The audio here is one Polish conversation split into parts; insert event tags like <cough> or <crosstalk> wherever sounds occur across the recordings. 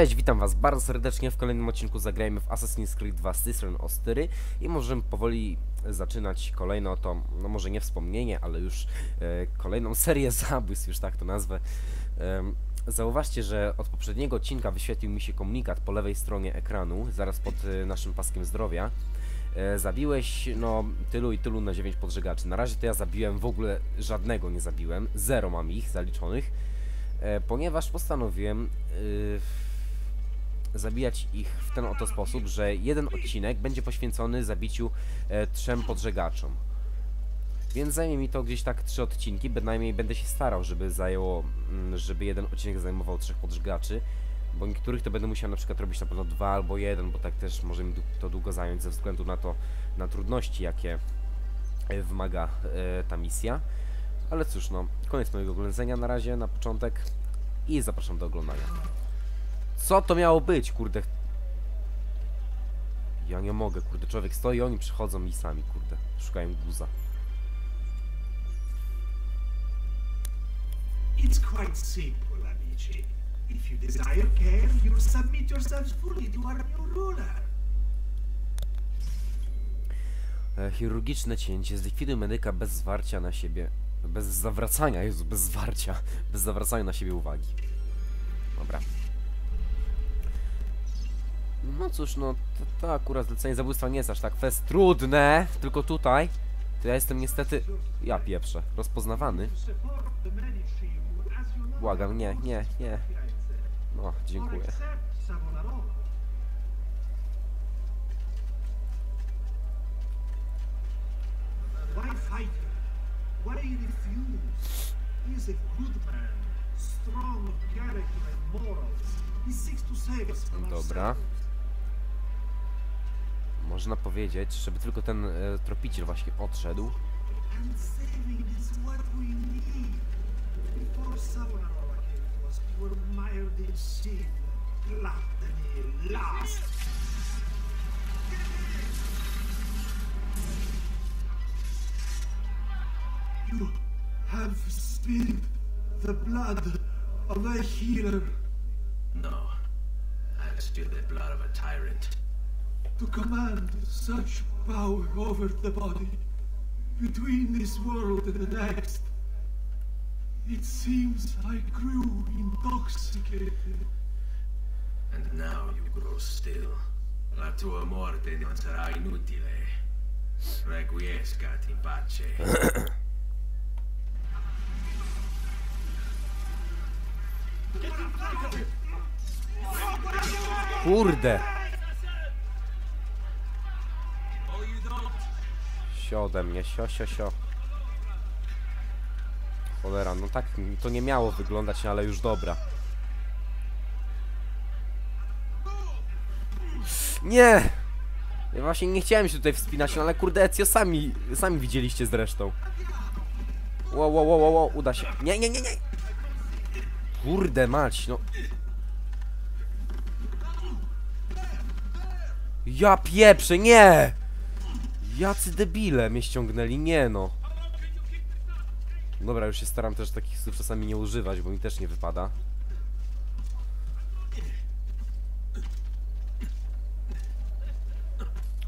Cześć, witam was bardzo serdecznie w kolejnym odcinku Zagrajmy w Assassin's Creed 2 z tej strony Ostyry i możemy powoli zaczynać kolejną to, no może nie wspomnienie, ale już e, kolejną serię <laughs> zabójstw, już tak to nazwę. Em, zauważcie, że od poprzedniego odcinka wyświetlił mi się komunikat po lewej stronie ekranu, zaraz pod e, naszym paskiem zdrowia. E, zabiłeś, no, tylu i tylu na 9 podżegaczy. Na razie to ja zabiłem, w ogóle żadnego nie zabiłem, zero mam ich zaliczonych e, ponieważ postanowiłem y, zabijać ich w ten oto sposób, że jeden odcinek będzie poświęcony zabiciu e, trzem podżegaczom. Więc zajmie mi to gdzieś tak trzy odcinki, bynajmniej będę się starał, żeby zajęło, mm, żeby jeden odcinek zajmował trzech podżegaczy, bo niektórych to będę musiał na przykład robić na pewno dwa albo jeden, bo tak też może mi to długo zająć ze względu na to, na trudności jakie e, wymaga e, ta misja. Ale cóż, no, koniec mojego ględzenia na razie, na początek i zapraszam do oglądania. Co to miało być, kurde? Ja nie mogę, kurde, człowiek stoi oni przychodzą mi sami, kurde, szukają guza. It's quite simple, amici. If you desire care, you submit yourselves fully to our new ruler. E, chirurgiczne cięcie, zlikwiduj medyka bez zwarcia na siebie, bez zawracania, Jezu, bez zwarcia, bez zawracania na siebie uwagi. Dobra. No cóż, no, to, to akurat zlecenie zabójstwa nie jest aż tak fest trudne, tylko tutaj, to ja jestem niestety, ja pieprzę, rozpoznawany. Błagam, nie, nie, nie. No, dziękuję. Why. Można powiedzieć, żeby tylko ten e, tropiciel właśnie odszedł. You have spilled the blood of a healer No. I steal the blood of a tyrant. To command such power over the body between this world and the next. It seems I grew intoxicated. And now you grow still. La tua morte non sarà inutile. Requiescat in pace. Kurde! Sio ode mnie, sio, sio, sio. Cholera, no tak to nie miało wyglądać, ale już dobra. Nie! Ja właśnie nie chciałem się tutaj wspinać, no ale kurde, Ezio sami, sami widzieliście zresztą. Wow, wow, wow, wow, uda się. Nie, nie, nie, nie! Kurde mać, no. Ja pieprzę, nie! Jacy debile mnie ściągnęli, nie no. Dobra, już się staram też takich słów czasami nie używać, bo mi też nie wypada.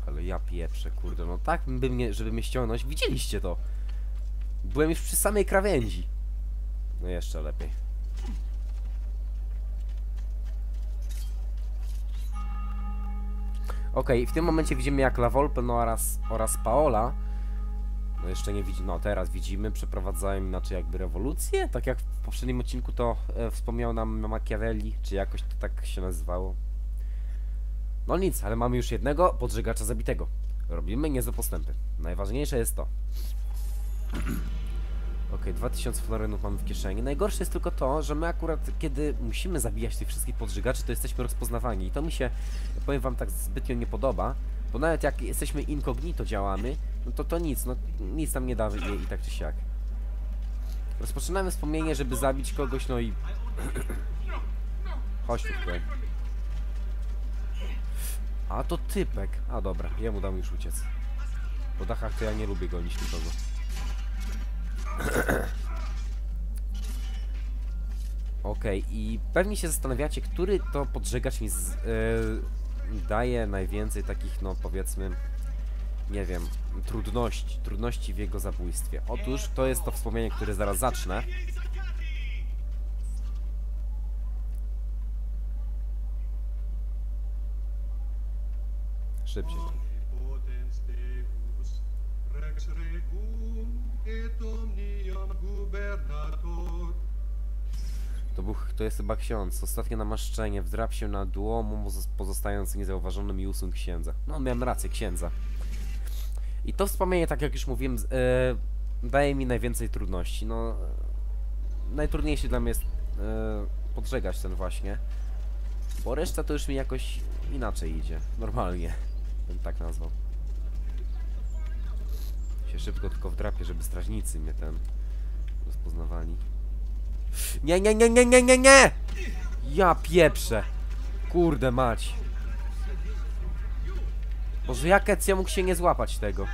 Ale ja pieprzę, kurde, no tak by mnie, żeby mnie ściągnąć, widzieliście to. Byłem już przy samej krawędzi. No jeszcze lepiej. Okej, w tym momencie widzimy jak La Volpe no oraz, oraz Paola no jeszcze nie widzimy, no teraz widzimy, przeprowadzają inaczej jakby rewolucję, tak jak w poprzednim odcinku to e, wspomniał nam Machiavelli, czy jakoś to tak się nazywało. No nic, ale mamy już jednego podżegacza zabitego. Robimy niezłe postępy. Najważniejsze jest to. Okej, 2000 florynów mamy w kieszeni. Najgorsze jest tylko to, że my akurat, kiedy musimy zabijać tych wszystkich podżygaczy, to jesteśmy rozpoznawani. I to mi się, powiem wam, tak zbytnio nie podoba, bo nawet jak jesteśmy incognito działamy, no to to nic, no nic nam nie da i, tak czy siak. Rozpoczynamy wspomnienie, żeby zabić kogoś, no i... <clears throat> Chodź tu tutaj. A to typek. A dobra, jemu dam już uciec. Po dachach to ja nie lubię gonić nikogo. <clears throat> Okej, i pewnie się zastanawiacie, który to podżegacz mi z, e, daje najwięcej takich, no powiedzmy, nie wiem, trudności, trudności w jego zabójstwie. Otóż to jest to wspomnienie, które zaraz zacznę. Szybciej. To, był, to jest chyba ksiądz. Ostatnie namaszczenie. Wdrap się na dłomu, pozo- pozostając niezauważonym i usuń księdza. No, miałem rację, księdza. I to wspomnienie, tak jak już mówiłem, e, daje mi najwięcej trudności. No, najtrudniejszy dla mnie jest e, podżegać ten właśnie. Bo reszta to już mi jakoś inaczej idzie. Normalnie. Bym tak nazwał. Się szybko tylko wdrapię, żeby strażnicy mnie ten rozpoznawali. Nie, nie, nie, nie, nie, nie, nie! Ja pieprzę. Kurde mać. Boże, jak Ezio mógł się nie złapać tego?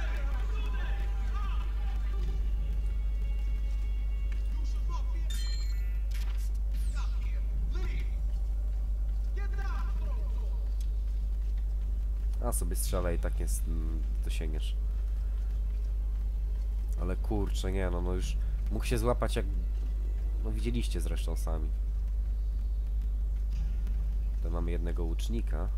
A sobie strzelaj tak jest, mm, dosięgniesz. Ale kurczę, nie no, no już mógł się złapać jak... No widzieliście zresztą sami. Tutaj mamy jednego łucznika.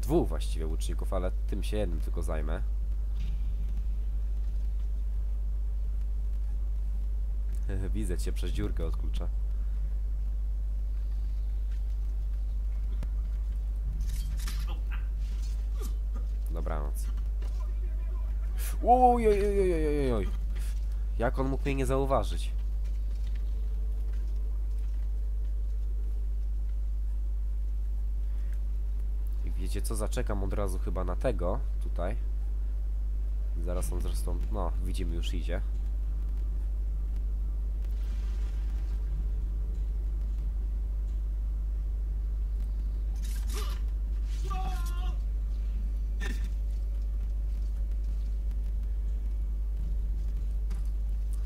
Dwóch właściwie łuczników, ale tym się jednym tylko zajmę. <laughs> Widzę cię przez dziurkę od klucza. Oj, oj, oj, oj, oj, oj, oj. Jak on mógł mnie nie zauważyć? I wiecie co, zaczekam od razu chyba na tego, tutaj. Zaraz on zresztą, no, widzimy, już idzie.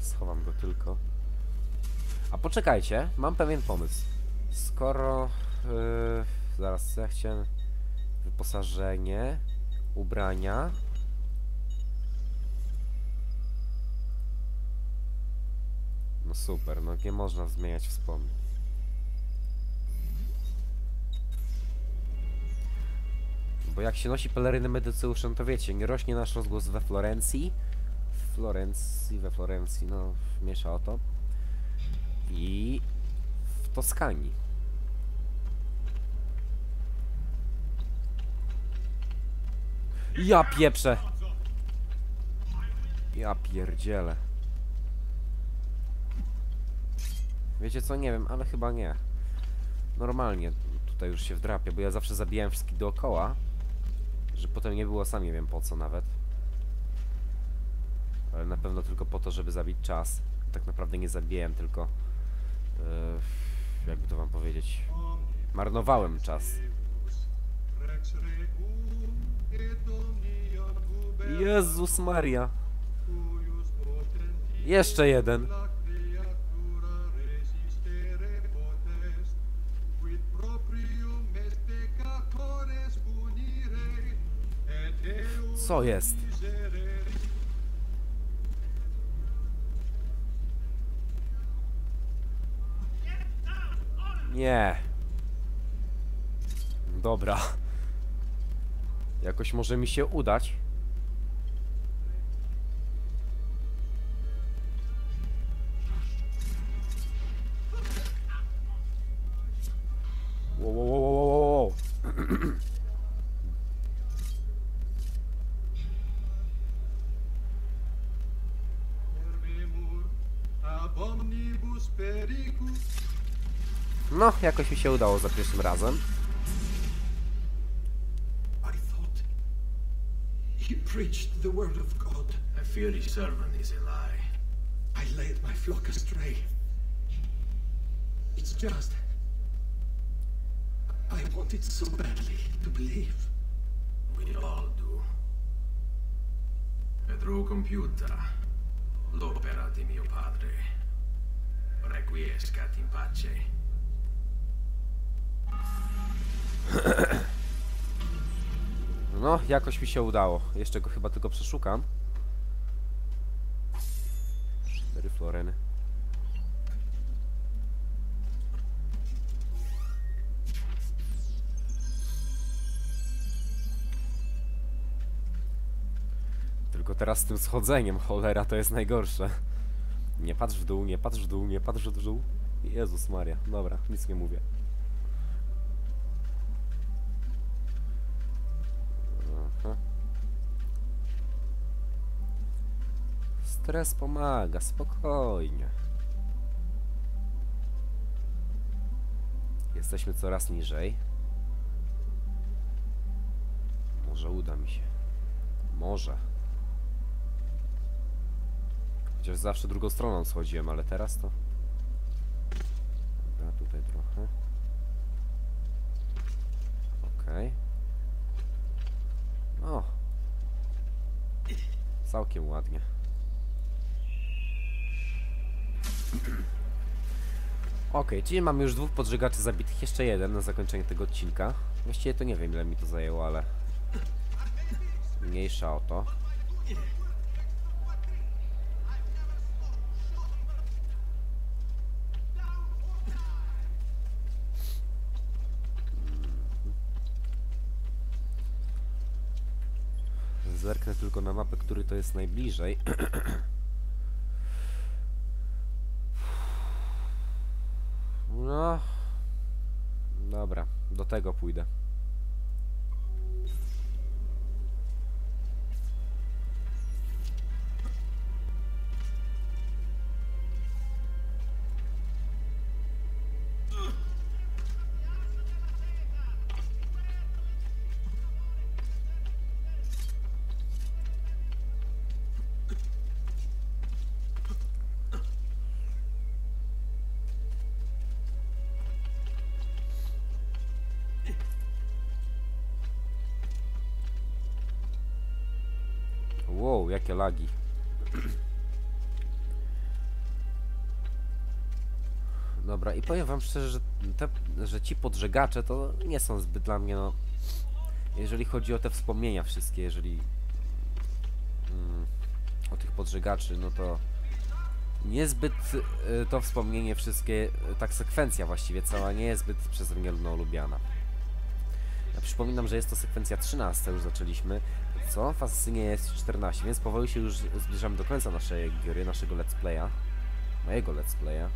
Schowam go tylko. A poczekajcie, mam pewien pomysł. Skoro... Yy, zaraz, ja chciałem... Wyposażenie, ubrania... No super, no nie można zmieniać wspomnień. Bo jak się nosi pelerynę medyceuszem, to wiecie, nie rośnie nasz rozgłos we Florencji. W Florencji, we Florencji, no, miesza o to. Toskanii. Ja pieprzę! Ja pierdzielę. Wiecie co, nie wiem, ale chyba nie. Normalnie tutaj już się wdrapia, bo ja zawsze zabijałem wszystkich dookoła. Że potem nie było sam nie wiem po co nawet. Ale na pewno tylko po to, żeby zabić czas. Tak naprawdę nie zabijałem, tylko... Yy, jakby to wam powiedzieć... Marnowałem czas. Jezus Maria. Jeszcze jeden. la creatura Nie. Dobra. Jakoś może mi się udać. Wow, wow, wow, wow, wow, wow. Omnibus pericus No, jakoś mi się udało za pierwszym razem. He preached the word of God. I fear his servant is a lie. I led my flock astray. It's just. I wanted so badly to believe. We all do. L'opera di mio padre. Requiescat in pace. <clears throat> No, jakoś mi się udało. Jeszcze go chyba tylko przeszukam. Cztery floreny. Tylko teraz z tym schodzeniem, cholera, to jest najgorsze. Nie patrz w dół, nie patrz w dół, nie patrz w dół. Jezus Maria. Dobra, nic nie mówię. Stres pomaga, spokojnie. Jesteśmy coraz niżej. Może uda mi się. Może. Chociaż zawsze drugą stroną schodziłem, ale teraz to... Dobra, tutaj trochę. Okej. O! Całkiem ładnie. Okej, czyli mamy już dwóch podżegaczy zabitych, jeszcze jeden na zakończenie tego odcinka. Właściwie to nie wiem ile mi to zajęło, ale... Mniejsza o to. Zerknę tylko na mapę, który to jest najbliżej. <clears throat> tego pójdę. Wow, jakie lagi. Dobra, i powiem wam szczerze, że, te, że ci podżegacze to nie są zbyt dla mnie, no... Jeżeli chodzi o te wspomnienia wszystkie, jeżeli... Mm, o tych podżegaczy, no to... Niezbyt y, to wspomnienie wszystkie, y, tak sekwencja właściwie cała nie jest zbyt przeze mnie lubiana. Ja przypominam, że jest to sekwencja 13, już zaczęliśmy. Co? W Asasynie jest 14, więc powoli się już zbliżamy do końca naszej gry, naszego let's playa. Mojego let's playa.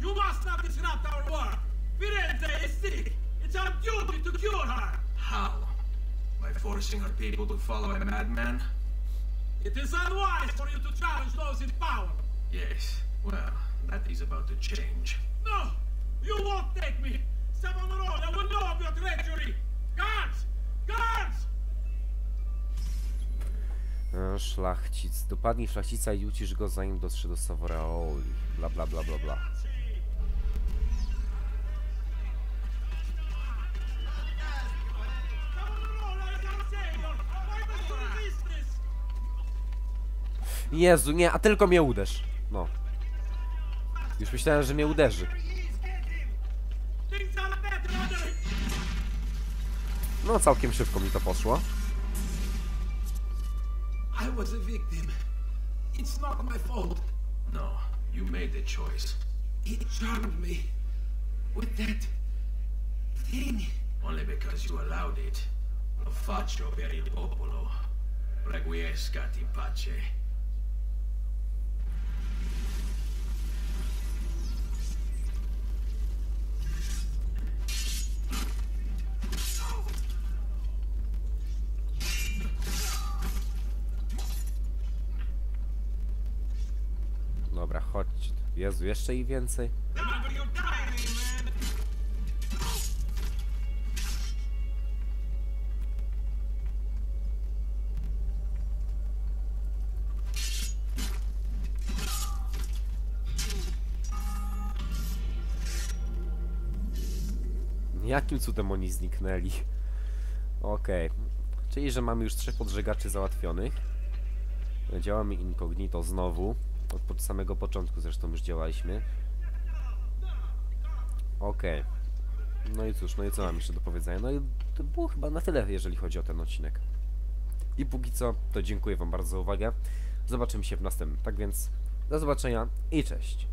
You must not disrupt our work! Firenze is sick! It's our duty to cure her! How? By forcing our people to follow a madman? It is unwise for you to challenge those in power! Yes. Well, that is about to change. No! You won't take me! Savonarola will know of your treachery! Szlachcic. Dopadnij szlachcica i ucisz go zanim dotrze do Savoraoli. Bla bla bla bla bla. Jezu, nie, a tylko mnie uderz. No. Już myślałem, że mnie uderzy. No, całkiem szybko mi to poszło. I was a victim. It's not my fault. No, you made the choice. He charmed me with that thing. Only because you allowed it. Lo faccio per il popolo. Requiescat in pace. Jezu, jeszcze i więcej. Jakim cudem oni zniknęli? Okej. Czyli, że mamy już trzech podżegaczy załatwionych. Działamy incognito znowu. Od, od samego początku zresztą już działaliśmy. Okej. No i cóż, no i co mam jeszcze do powiedzenia? No i to było chyba na tyle, jeżeli chodzi o ten odcinek. I póki co, to dziękuję Wam bardzo za uwagę. Zobaczymy się w następnym. Tak więc, do zobaczenia i cześć.